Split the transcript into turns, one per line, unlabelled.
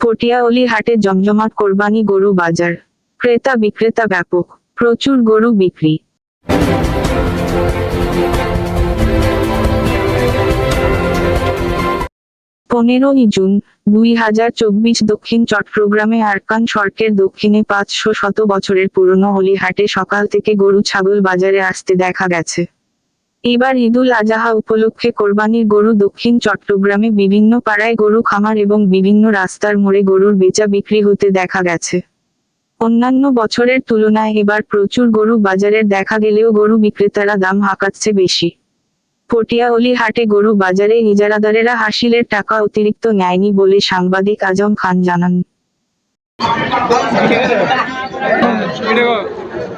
পটিয়াওলি হাটে জমজমাট কোরবানি গরু বাজার। ক্রেতা বিক্রেতা ব্যাপক। প্রচুর গরু বিক্রি। পনেরোই জুন, দুই হাজার চব্বিশ দক্ষিণ চট্টগ্রামে আরকান সড়কের দক্ষিণে পাঁচশো শত বছরের পুরনো হলিহাটে সকাল থেকে গরু ছাগল বাজারে আসতে দেখা গেছে। এবার ঈদুল আজাহা উপলক্ষে কোরবানির গরু দক্ষিণ চট্টগ্রামে বিভিন্ন পাড়ায় গরু খামার এবং বিভিন্ন রাস্তার মোড়ে গরুর বেচা বিক্রি হতে দেখা গেছে। অন্যান্য বছরের তুলনায় এবার প্রচুর গরু বাজারের দেখা গেলেও গরু বিক্রেতারা দাম হাঁকাচ্ছে বেশি। পটিয়াওলি হাটে গরু বাজারে ইজারাদারেরা হাসিলের টাকা অতিরিক্ত নেয়নি বলে সাংবাদিক আজম খান জানান।